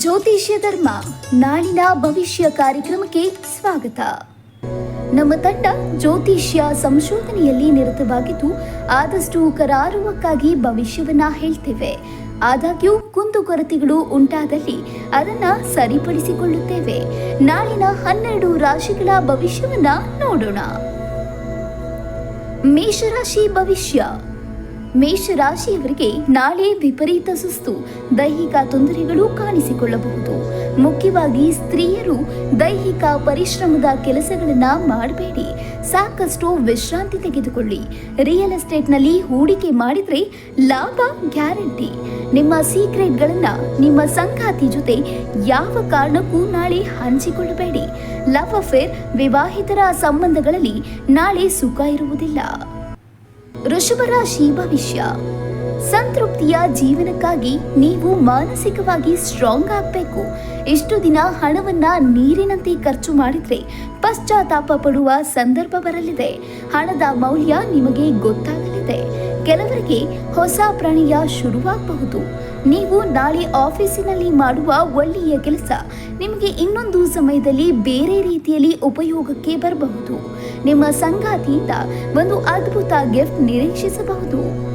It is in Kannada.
ಜ್ಯೋತಿಷ್ಯ ಧರ್ಮ ನಾಳಿನ ಭವಿಷ್ಯ ಕಾರ್ಯಕ್ರಮಕ್ಕೆ ಸ್ವಾಗತ. ನಮ್ಮ ತಂಡ ಜ್ಯೋತಿಷ್ಯ ಸಂಶೋಧನೆಯಲ್ಲಿ ನಿರತವಾಗಿದ್ದು, ಆದಷ್ಟು ಕರಾರುವಕ್ಕಾಗಿ ಭವಿಷ್ಯವನ್ನ ಹೇಳ್ತೇವೆ. ಆದಾಗ್ಯೂ ಕುಂದುಕೊರತೆಗಳು ಉಂಟಾದಲ್ಲಿ ಅದನ್ನ ಸರಿಪಡಿಸಿಕೊಳ್ಳುತ್ತೇವೆ. ನಾಳಿನ ಹನ್ನೆರಡು ರಾಶಿಗಳ ಭವಿಷ್ಯವನ್ನ ನೋಡೋಣ. ಮೇಷರಾಶಿ ಭವಿಷ್ಯ. ಮೇಷರಾಶಿಯವರಿಗೆ ನಾಳೆ ವಿಪರೀತ ಸುಸ್ತು. ದೈಹಿಕ ತೊಂದರೆಗಳು ಕಾಣಿಸಿಕೊಳ್ಳಬಹುದು. ಮುಖ್ಯವಾಗಿ ಸ್ತ್ರೀಯರು ದೈಹಿಕ ಪರಿಶ್ರಮದ ಕೆಲಸಗಳನ್ನ ಮಾಡಬೇಡಿ. ಸಾಕಷ್ಟು ವಿಶ್ರಾಂತಿ ತೆಗೆದುಕೊಳ್ಳಿ. ರಿಯಲ್ ಎಸ್ಟೇಟ್ನಲ್ಲಿ ಹೂಡಿಕೆ ಮಾಡಿದರೆ ಲಾಭ ಗ್ಯಾರಂಟಿ. ನಿಮ್ಮ ಸೀಕ್ರೆಟ್ಗಳನ್ನು ನಿಮ್ಮ ಸಂಗಾತಿ ಜೊತೆ ಯಾವ ಕಾರಣಕ್ಕೂ ನಾಳೆ ಹಂಚಿಕೊಳ್ಳಬೇಡಿ. ಲವ್ ಅಫೇರ್, ವಿವಾಹಿತರ ಸಂಬಂಧಗಳಲ್ಲಿ ನಾಳೆ ಸುಖ ಇರುವುದಿಲ್ಲ. ರಾಶಿ ಭವಿಷ್ಯ ಸಂತೃಪ್ತಿಯ ಜೀವನಕ್ಕಾಗಿ ನೀವು ಮಾನಸಿಕವಾಗಿ ಸ್ಟ್ರಾಂಗ್ ಆಗಬೇಕು. ಇಷ್ಟು ದಿನ ಹಣವನ್ನ ನೀರಿನಂತೆ ಖರ್ಚು ಮಾಡಿದ್ರೆ ಪಶ್ಚಾತ್ತಾಪ ಪಡುವ ಸಂದರ್ಭ ಬರಲಿದೆ. ಹಣದ ಮೌಲ್ಯ ನಿಮಗೆ ಗೊತ್ತಾಗಲಿದೆ. ಕೆಲವರಿಗೆ ಹೊಸ ಪ್ರಣಯ ಶುರುವಾಗಬಹುದು. ನೀವು ನಾಳೆ ಆಫೀಸಿನಲ್ಲಿ ಮಾಡುವ ಒಳ್ಳೆಯ ಕೆಲಸ. ನಿಮಗೆ ಇನ್ನೊಂದು ಸಮಯದಲ್ಲಿ ಬೇರೆ ರೀತಿಯಲ್ಲಿ ಉಪಯೋಗಕ್ಕೆ ಬರಬಹುದು. ನಿಮ್ಮ ಸಂಗಾತಿಯಿಂದ ಒಂದು ಅದ್ಭುತ ಗಿಫ್ಟ್ ನಿರೀಕ್ಷಿಸಬಹುದು.